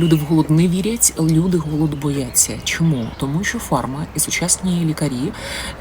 Люди в голод не вірять, люди голод бояться. Чому? Тому що фарма і сучасні лікарі,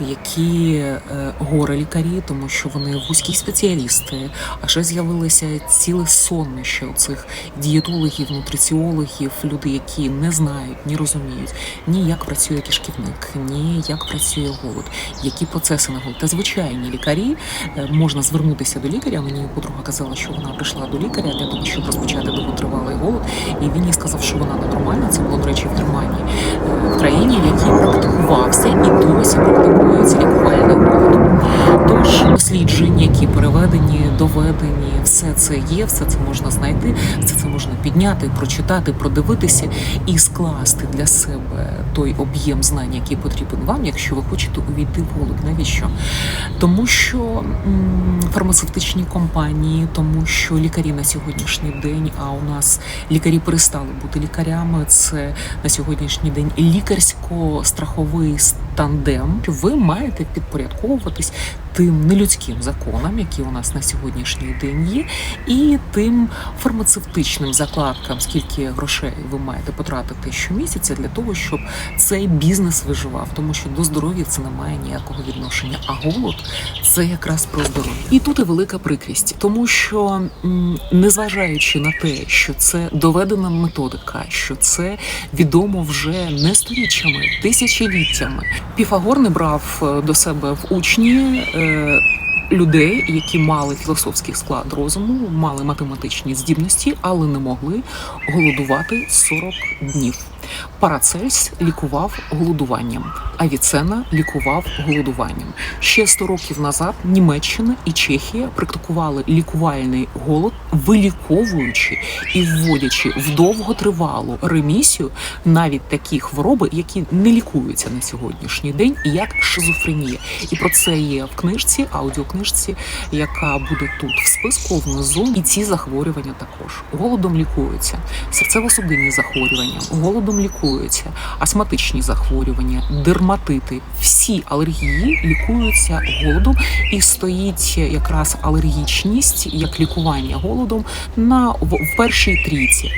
які е, горе лікарі, тому що вони вузькі спеціалісти, а ще з'явилося ціле сонмище цих дієтологів, нутриціологів, люди, які не знають, не розуміють ні як працює кишківник, ні як працює голод, які процеси на голод. Та звичайні лікарі е, можна звернутися до лікаря. Мені подруга казала, що вона прийшла до лікаря для того, щоб розпочати довготривалий голод, і він їй сказав, що вона ненормальна. Це було до речі в Германії, е, в країні, якій практикувався і досі практикується лікувальний голод. Тож досліджень, які переведені, доведені, все це є, все це можна знайти, все це можна підняти, прочитати, продивитися і скласти для себе той об'єм знань, який потрібен вам, якщо ви хочете увійти в голод. Навіщо? Тому що фармацевтичні компанії, тому що лікарі на сьогоднішній день, а у нас лікарі перестали бути лікарями. Це на сьогоднішній день лікарсько-страховий тандем. Ви маєте підпорядковуватись тим нелюдським законам, які у нас на сьогоднішній день є, і тим фармацевтичним закладкам, скільки грошей ви маєте потратити щомісяця для того, щоб цей бізнес виживав, тому що до здоров'я це не має ніякого відношення. А голод це якраз про здоров'я. І тут і велика прикрість, тому що незважаючи на те, що це доведена методика, що це відомо вже не сторіччями, тисячоліттями. Піфагор не брав е, до себе в учні. Людей, які мали філософський склад розуму, мали математичні здібності, але не могли голодувати 40 днів. Парацельс лікував голодуванням, Авіцена лікував голодуванням. Ще 100 років назад Німеччина і Чехія практикували лікувальний голод, виліковуючи і вводячи в довготривалу ремісію навіть такі хвороби, які не лікуються на сьогоднішній день, як шизофренія. І про це є в книжці, аудіокнижці, яка буде тут в списку внизу. І ці захворювання також голодом лікуються, серцево-судинні захворювання, голодом лікуються, астматичні захворювання, дерматити. Всі алергії лікуються голодом, і стоїть якраз алергічність як лікування голодом на в, в першій трійці.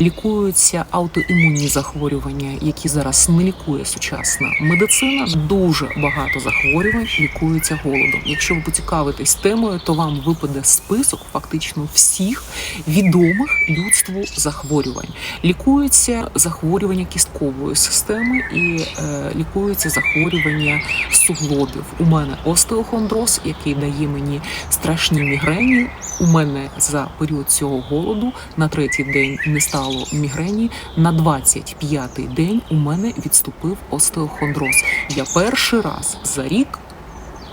Лікуються аутоімунні захворювання, які зараз не лікує сучасна медицина. Дуже багато захворювань лікуються голодом. Якщо ви поцікавитесь темою, то вам випаде список фактично всіх відомих людству захворювань. Лікуються захворювання кісткової системи і е, лікуються захворювання суглобів. У мене остеохондроз, який дає мені страшні мігрені. У мене за період цього голоду на третій день не стало мігрені. На 25-й день у мене відступив остеохондроз. Я перший раз за рік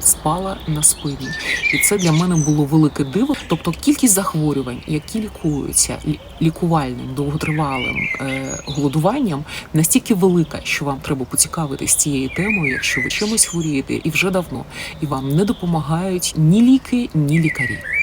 спала на спині, і це для мене було велике диво. Тобто кількість захворювань, які лікуються лікувальним довготривалим е, голодуванням, настільки велика, що вам треба поцікавитись цією темою, якщо ви чимось хворієте, і вже давно, і вам не допомагають ні ліки, ні лікарі.